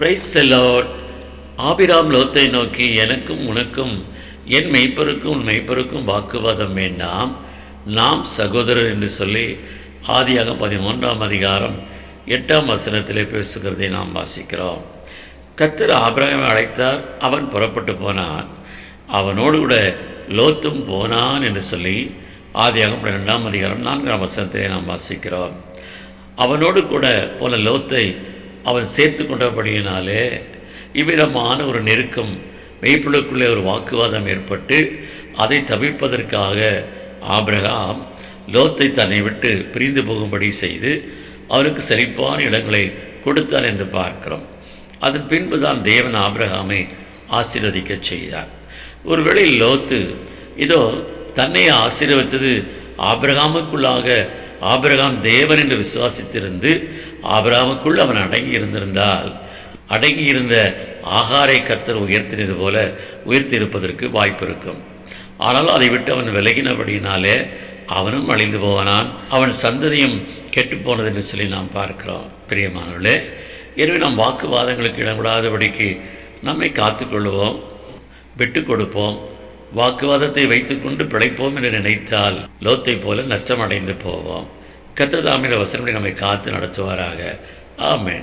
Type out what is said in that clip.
Price செல்லோட் Abram லோத்தை நோக்கி எனக்கும் உனக்கும் என் மெய்ப்பருக்கும் உன் மெய்ப்பருக்கும் வாக்குவாதம் வேண்டாம். நாம் சகோதரர் என்று சொல்லி ஆதியாக பதிமூன்றாம் அதிகாரம் எட்டாம் வசனத்திலே பேசுகிறதை நாம் வாசிக்கிறோம். கர்த்தர் ஆபிரகாமை அழைத்தார். அவன் புறப்பட்டு போனான். அவனோடு கூட லோத்தும் போனான் என்று சொல்லி ஆதியாகம் ரெண்டாம் அதிகாரம் நான்காம் வசனத்திலே நாம் வாசிக்கிறோம். அவனோடு கூட போன லோத்தை அவன் சேர்த்து கொண்டபடியினாலே இவ்விதமான ஒரு நெருக்கம் மெய்ப்புழுக்குள்ளே ஒரு வாக்குவாதம் ஏற்பட்டு அதை தவிர்ப்பதற்காக ஆபிரகாம் லோத்தை தன்னை விட்டு பிரிந்து போகும்படி செய்து அவருக்கு செழிப்பான இடங்களை கொடுத்தான் என்று பார்க்கிறோம். அதன் பின்புதான் தேவன் ஆபிரகாமை ஆசீர்வதிக்க செய்தார். ஒருவேளை லோத்து இதோ தன்னை ஆசீர்வதித்தது ஆபிரகாமுக்குள்ளாக ஆபிரகாம் தேவன் என்று விசுவாசித்திருந்து ஆபிரகாமுக்குள் அவன் அடங்கி இருந்திருந்தால் அடங்கி இருந்த ஆகாரை கர்த்தர் உயர்த்தினது போல உயர்த்தியிருப்பதற்கு வாய்ப்பு இருக்கும். ஆனால் அதை விட்டு அவன் விலகினபடியினாலே அவனும் அழிந்து போவனான். அவன் சந்ததியும் கெட்டுப்போனது என்று சொல்லி நாம் பார்க்கிறோம். பிரியமானவர்களே எனவே நாம் வாக்குவாதங்களுக்கு இடமிடாதபடிக்கு நம்மை காத்துக்கொள்வோம் விட்டு கொடுப்போம். வாக்குவாதத்தை வைத்துக்கொண்டு பிழைப்போம் என்று நினைத்தால் லோத்தை போல நஷ்டமடைந்து போவோம். கத்ததாமிர வசனப்படி நம்மை காத்து நடத்துவாராக. ஆமேன்.